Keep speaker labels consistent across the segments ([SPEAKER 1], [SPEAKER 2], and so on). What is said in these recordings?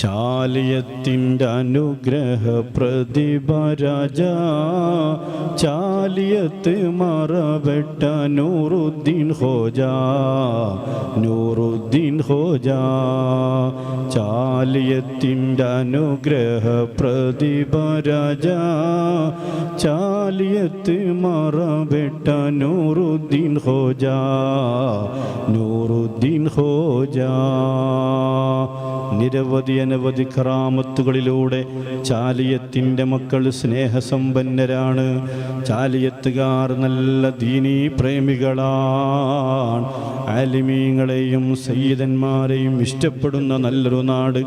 [SPEAKER 1] ചാലിയത്തിന്റെ അനുഗ്രഹ പ്രതിഭ രാജ ചാലിയത്ത് മറവെട്ട നൂറുദ്ദീൻ ഹോജ നൂറുദ്ദീൻ ഹോജ. ചാലിയത്തിന്റെ അനുഗ്രഹ പ്രതിഭ രാജ ചാലിയത്ത് മറവെട്ട നൂറുദ്ദീൻ ഹോജ നൂറുദ്ദീൻ ഹോജ. നിരവധി അനവധി കറാമത്തുകളിലൂടെ ചാലിയത്തിന്റെ മക്കൾ സ്നേഹസമ്പന്നരാണ്. ചാലിയത്തുകാർ നല്ല ദീനീ പ്രേമികളാണ്. ആലിമീങ്ങളെയും സയ്യിദന്മാരെയും ഇഷ്ടപ്പെടുന്ന നല്ലൊരു നാട്.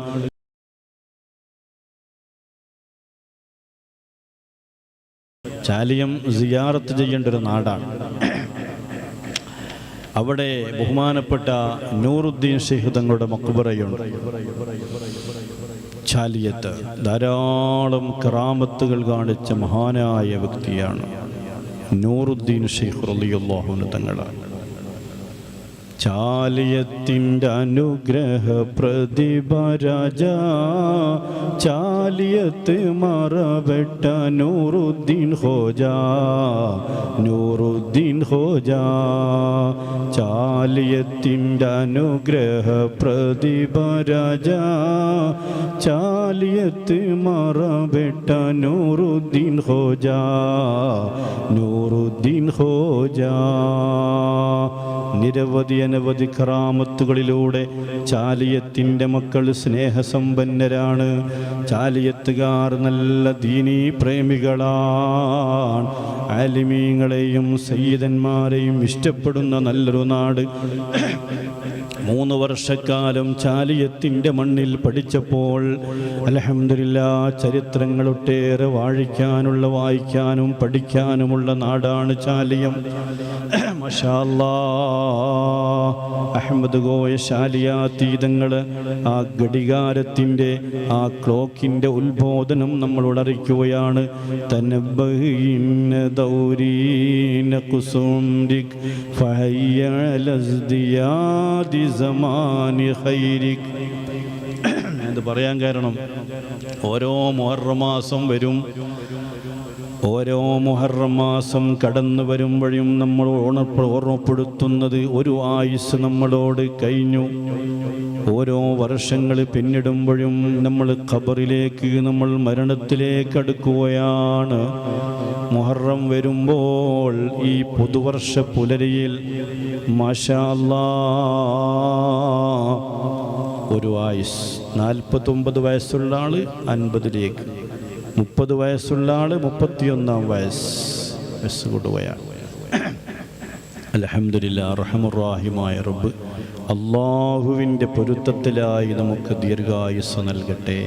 [SPEAKER 1] ചാലിയം സിയാറത്ത് ചെയ്യേണ്ട ഒരു നാടാണ്. അവിടെ ബഹുമാനപ്പെട്ട നൂറുദ്ദീൻ ഷെയ്ഖ് തങ്ങളുടെ മക്കുബറയുണ്ട് ചാലിയത്ത് ധാരാളം ക്രാമത്തുകൾ കാണിച്ച മഹാനായ വ്യക്തിയാണ്. നൂറുദ്ദീൻ ഷെയ്ഖ് റളിയല്ലാഹുവിന് തങ്ങളാണ്. ചാലിയത്തിന്റെ അനുഗ്രഹ പ്രതിഭ രാജ. ചാലിയത്ത് മറവെട്ട നൂറുദ്ദീൻ ഹോജ. നൂറുദ്ദീൻ ഹോജ. ചാലിയത്തിന്റെ അനുഗ്രഹ പ്രതിഭ രാജ. ചാലിയത്ത് മറവെട്ട നൂറുദ്ദീൻ ഹോജ. നൂറുദ്ദീൻ ഹോജ. നിരവധി അനവധി കറാമത്തുകളിലൂടെ ചാലിയത്തിന്റെ മക്കൾ സ്നേഹസമ്പന്നരാണ്. ചാലിയത്തുകാർ നല്ല ദീനീ പ്രേമികളാണ്. ആലിമീങ്ങളെയും സയ്യിദന്മാരെയും ഇഷ്ടപ്പെടുന്ന നല്ലൊരു നാട്. മൂന്ന് വർഷക്കാലം ചാലിയത്തിന്റെ മണ്ണിൽ പഠിച്ചപ്പോൾ അലഹമില്ല ചരിത്രങ്ങളൊട്ടേറെ വാഴിക്കാനുള്ള വായിക്കാനും പഠിക്കാനുമുള്ള നാടാണ് ചാലിയം. മഷാല്ലാ അഹമ്മദ് ഗോയ ശാലിയാതീതങ്ങൾ ആ ഘടികാരത്തിന്റെ ആ ക്ലോക്കിന്റെ ഉത്ബോധനം നമ്മളോട് അറിയിക്കുകയാണ് തനബഹീന ദൗരീന കുസുംരിക് ഫഹയ്യ ലസ്ദിയാദി സമാനി ഖൈരിക് ഇത് പറയാൻ കാരണം ഓരോ മുഹറം മാസം വരും ഓരോ മുഹറം മാസം കടന്നു വരുമ്പോഴും നമ്മൾ ഓണപ്പ് ഓർമ്മപ്പെടുത്തുന്നത് ഒരു ആയുസ് നമ്മളോട് കഴിഞ്ഞു. ഓരോ വർഷങ്ങൾ പിന്നിടുമ്പോഴും നമ്മൾ ഖബറിലേക്ക് നമ്മൾ മരണത്തിലേക്ക് അടുക്കുകയാണ്. മുഹറം വരുമ്പോൾ ഈ പുതുവർഷ പുലരിയിൽ മാഷാല്ലാ ഒരു ആയുസ്. നാൽപ്പത്തൊമ്പത് വയസ്സുള്ള ആൾ അൻപതിലേക്ക്. മുപ്പത് വയസ്സുള്ള ആൾ മുപ്പത്തിയൊന്നാം വയസ്സ് വയസ്സ് കൊടുകയാണ്. അലഹമില്ല റഹമുറാഹിമായ റബ്ബ് അള്ളാഹുവിന്റെ പൊരുത്തത്തിലായി നമുക്ക് ദീർഘായുസ് നൽകട്ടെ.